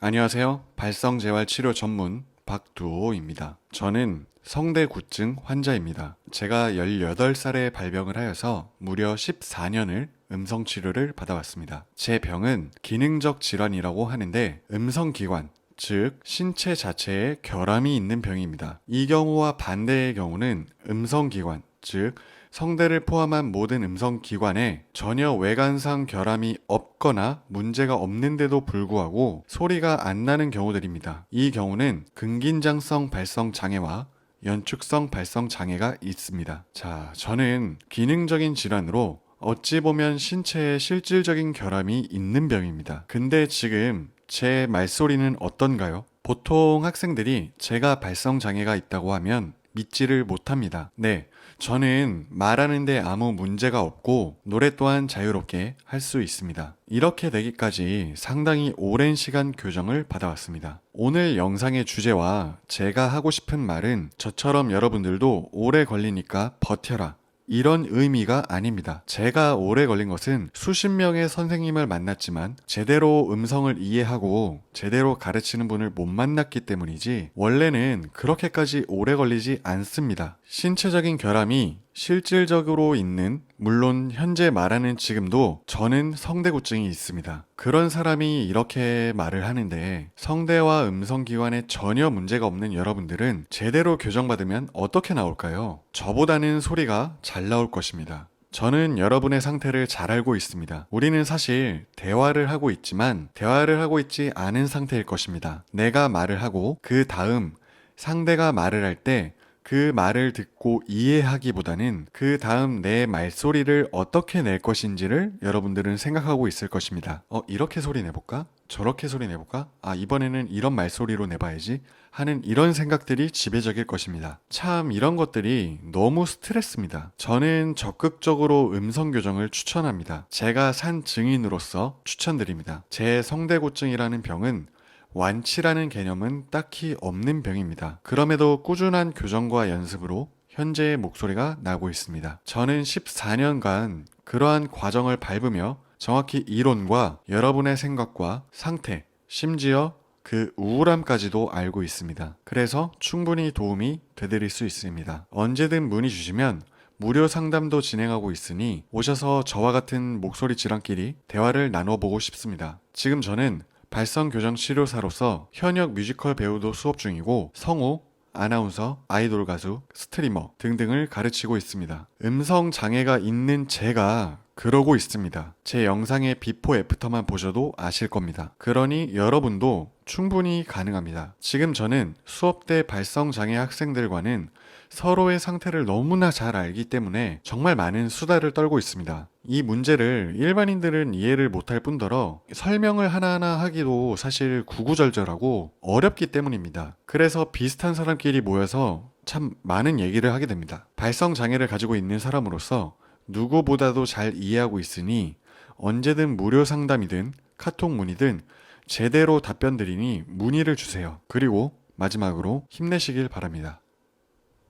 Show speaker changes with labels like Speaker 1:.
Speaker 1: 안녕하세요. 발성재활치료 전문 박두호입니다. 저는 성대구증 환자입니다. 제가 18살에 발병을 하여서 무려 14년을 음성치료를 받아왔습니다. 제 병은 기능적 질환이라고 하는데 음성기관, 즉 신체 자체에 결함이 있는 병입니다. 이 경우와 반대의 경우는 음성기관, 즉 성대를 포함한 모든 음성 기관에 전혀 외관상 결함이 없거나 문제가 없는데도 불구하고 소리가 안 나는 경우들입니다. 이 경우는 근긴장성 발성 장애와 연축성 발성 장애가 있습니다. 자, 저는 기능적인 질환으로 어찌 보면 신체에 실질적인 결함이 있는 병입니다. 근데 지금 제 말소리는 어떤가요? 보통 학생들이 제가 발성 장애가 있다고 하면 믿지를 못합니다. 네. 저는 말하는데 아무 문제가 없고 노래 또한 자유롭게 할 수 있습니다. 이렇게 되기까지 상당히 오랜 시간 교정을 받아왔습니다. 오늘 영상의 주제와 제가 하고 싶은 말은 저처럼 여러분들도 오래 걸리니까 버텨라. 이런 의미가 아닙니다. 제가 오래 걸린 것은 수십 명의 선생님을 만났지만 제대로 음성을 이해하고 제대로 가르치는 분을 못 만났기 때문이지 원래는 그렇게까지 오래 걸리지 않습니다. 신체적인 결함이 실질적으로 있는 물론 현재 말하는 지금도 저는 성대구증이 있습니다. 그런 사람이 이렇게 말을 하는데 성대와 음성기관에 전혀 문제가 없는 여러분들은 제대로 교정받으면 어떻게 나올까요? 저보다는 소리가 잘 나올 것입니다. 저는 여러분의 상태를 잘 알고 있습니다. 우리는 사실 대화를 하고 있지만 대화를 하고 있지 않은 상태일 것입니다. 내가 말을 하고 그 다음 상대가 말을 할때 그 말을 듣고 이해하기보다는 그 다음 내 말소리를 어떻게 낼 것인지를 여러분들은 생각하고 있을 것입니다. 어, 이렇게 소리 내볼까? 저렇게 소리 내볼까? 아, 이번에는 이런 말소리로 내봐야지. 하는 이런 생각들이 지배적일 것입니다. 참 이런 것들이 너무 스트레스입니다. 저는 적극적으로 음성 교정을 추천합니다. 제가 산 증인으로서 추천드립니다. 제 성대고증이라는 병은 완치라는 개념은 딱히 없는 병입니다. 그럼에도 꾸준한 교정과 연습으로 현재의 목소리가 나고 있습니다. 저는 14년간 그러한 과정을 밟으며 정확히 이론과 여러분의 생각과 상태, 심지어 그 우울함까지도 알고 있습니다. 그래서 충분히 도움이 되드릴 수 있습니다. 언제든 문의 주시면 무료 상담도 진행하고 있으니 오셔서 저와 같은 목소리 질환끼리 대화를 나눠보고 싶습니다. 지금 저는 발성 교정 치료사로서 현역 뮤지컬 배우도 수업 중이고 성우, 아나운서, 아이돌 가수, 스트리머 등등을 가르치고 있습니다. 음성 장애가 있는 제가 그러고 있습니다. 제 영상의 비포 애프터만 보셔도 아실 겁니다. 그러니 여러분도 충분히 가능합니다. 지금 저는 수업 때 발성 장애 학생들과는 서로의 상태를 너무나 잘 알기 때문에 정말 많은 수다를 떨고 있습니다. 이 문제를 일반인들은 이해를 못할 뿐더러 설명을 하나하나 하기도 사실 구구절절하고 어렵기 때문입니다. 그래서 비슷한 사람끼리 모여서 참 많은 얘기를 하게 됩니다. 발성 장애를 가지고 있는 사람으로서 누구보다도 잘 이해하고 있으니 언제든 무료 상담이든 카톡 문의든 제대로 답변 드리니 문의를 주세요. 그리고 마지막으로 힘내시길 바랍니다.